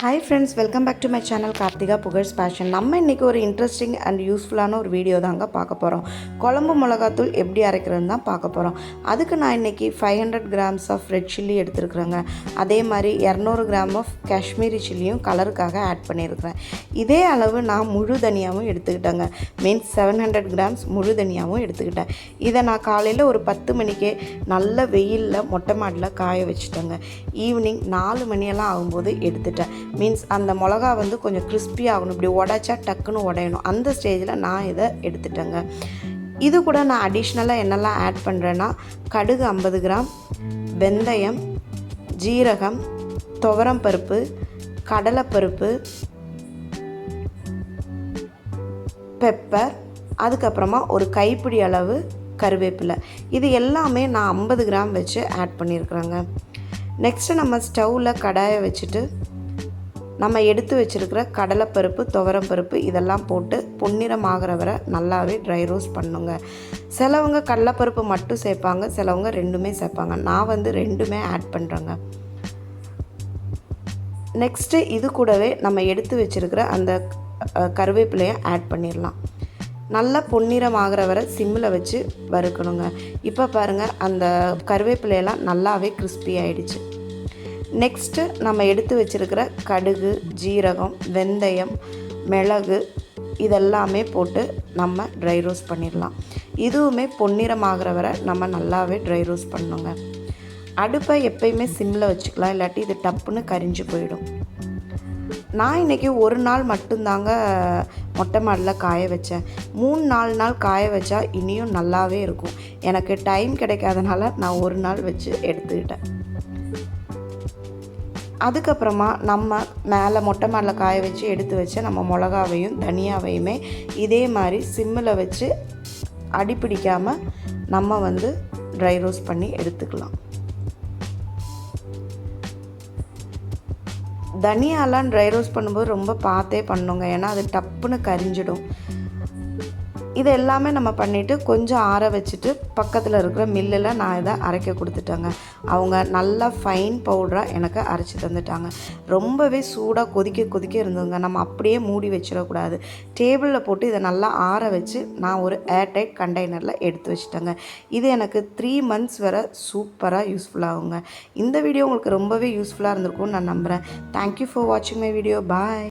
Hi friends welcome back to my channel Karthika Pugazh's passion நம்ம இன்றைக்கி ஒரு interesting and யூஸ்ஃபுல்லான ஒரு வீடியோ தாங்க பார்க்க போகிறோம் குழம்பு மிளகாத்தூள் எப்படி அரைக்கிறதுன்னு தான் பார்க்க போகிறோம் அதுக்கு நான் இன்றைக்கி five hundred grams of red chilli எடுத்துருக்குறேங்க. அதே மாதிரி இரநூறு கிராம் ஆஃப் காஷ்மீரி சில்லியும் கலருக்காக ஆட் பண்ணியிருக்கிறேன். இதே அளவு நான் முழு தனியாகவும் எடுத்துக்கிட்டேங்க. மீன்ஸ் செவன் ஹண்ட்ரட் கிராம்ஸ் முழு தனியாகவும் எடுத்துக்கிட்டேன். இதை நான் காலையில் ஒரு பத்து மணிக்கே நல்ல வெயிலில் மொட்டை மாடியில் காய வச்சுட்டேங்க. ஈவினிங் நாலு மணியெல்லாம் ஆகும்போது எடுத்துட்டேன். மீன்ஸ் அந்த மிளகா வந்து கொஞ்சம் கிறிஸ்பி ஆகணும் இப்படி உடைச்சா டக்குன்னு உடையணும். அந்த ஸ்டேஜில் நான் இதை எடுத்துட்டேங்க. இது கூட நான் அடிஷ்னலாக என்னெல்லாம் ஆட் பண்ணுறேன்னா கடுகு ஐம்பது கிராம் வெந்தயம் ஜீரகம் துவரம் பருப்பு கடலைப்பருப்பு பெப்பர் அதுக்கப்புறமா ஒரு கைப்பிடி அளவு கருவேப்பிலை. இது எல்லாமே நான் ஐம்பது கிராம் வச்சு ஆட் பண்ணியிருக்கிறேங்க. நெக்ஸ்ட்டு நம்ம ஸ்டவ்வில் கடாயை வச்சுட்டு நம்ம எடுத்து வச்சுருக்கிற கடலைப்பருப்பு துவரம்பருப்பு இதெல்லாம் போட்டு பொன்னிறம் ஆகிற வரை நல்லாவே ட்ரை ரோஸ்ட் பண்ணுங்க. சிலவங்க கடலைப்பருப்பு மட்டும் சேர்ப்பாங்க சிலவங்க ரெண்டுமே சேர்ப்பாங்க. நான் வந்து ரெண்டுமே ஆட் பண்ணுறேங்க நெக்ஸ்ட்டு இது கூடவே நம்ம எடுத்து வச்சுருக்கிற அந்த கருவேப்பிலையை ஆட் பண்ணிடலாம். நல்லா பொன்னிறம் ஆகிற வரை சிம்மில் வச்சு வறுக்கணுங்க. இப்போ பாருங்கள் அந்த கருவேப்பிலையெல்லாம் நல்லாவே கிறிஸ்பி ஆயிடுச்சு. நெக்ஸ்ட்டு நம்ம எடுத்து வச்சுருக்கிற கடுகு ஜீரகம் வெந்தயம் மிளகு இதெல்லாமே போட்டு நம்ம ட்ரை ரோஸ்ட் பண்ணிடலாம். இதுவுமே பொன்னிறம் ஆகிற வரை நம்ம நல்லாவே ட்ரை ரோஸ்ட் பண்ணுங்க அடுப்பை எப்பயுமே சிம்மில் வச்சுக்கலாம் இல்லாட்டி இது டப்புன்னு கரிஞ்சு போயிடும். நான் இன்றைக்கி ஒரு நாள் மட்டும்தாங்க மொட்டை மாடில் காய வச்சேன். மூணு நாலு நாள் காய வச்சா இனியும் நல்லாவே இருக்கும். எனக்கு டைம் கிடைக்காதனால நான் ஒரு நாள் வச்சு எடுத்துக்கிட்டேன். அதுக்கப்புறமா நம்ம மேலே மொட்டை மேலே காய வச்சு எடுத்து வச்ச நம்ம மிளகாவையும் தனியாவையுமே இதே மாதிரி சிம்மில் வச்சு அடி பிடிக்காமல் நம்ம வந்து ட்ரை ரோஸ்ட் பண்ணி எடுத்துக்கலாம். தனியாலாம் ட்ரை ரோஸ்ட் பண்ணும்போது ரொம்ப பார்த்தே பண்ணுங்க ஏன்னா அது டப்புன்னு கரிஞ்சிடும். இது எல்லாமே நம்ம பண்ணிவிட்டு கொஞ்சம் ஆற வச்சுட்டு பக்கத்தில் இருக்கிற மில்லில் நான் இதை அரைக்க கொடுத்துட்டேங்க. அவங்க நல்லா ஃபைன் பவுடராக எனக்கு அரைச்சி தந்துட்டாங்க. ரொம்பவே சூடாக கொதிக்க கொதிக்க இருந்ததுங்க. நம்ம அப்படியே மூடி வச்சிடக்கூடாது. டேபிளில் போட்டு இதை நல்லா ஆற வச்சு நான் ஒரு ஏர்டைட் கண்டெய்னரில் எடுத்து வச்சுட்டேங்க. இது எனக்கு த்ரீ மந்த்ஸ் வரை சூப்பராக யூஸ்ஃபுல்லாகுங்க இந்த வீடியோ உங்களுக்கு ரொம்பவே யூஸ்ஃபுல்லாக இருந்திருக்கும்னு நான் நம்புகிறேன் தேங்க்யூ ஃபார் வாட்சிங் மை வீடியோ பாய்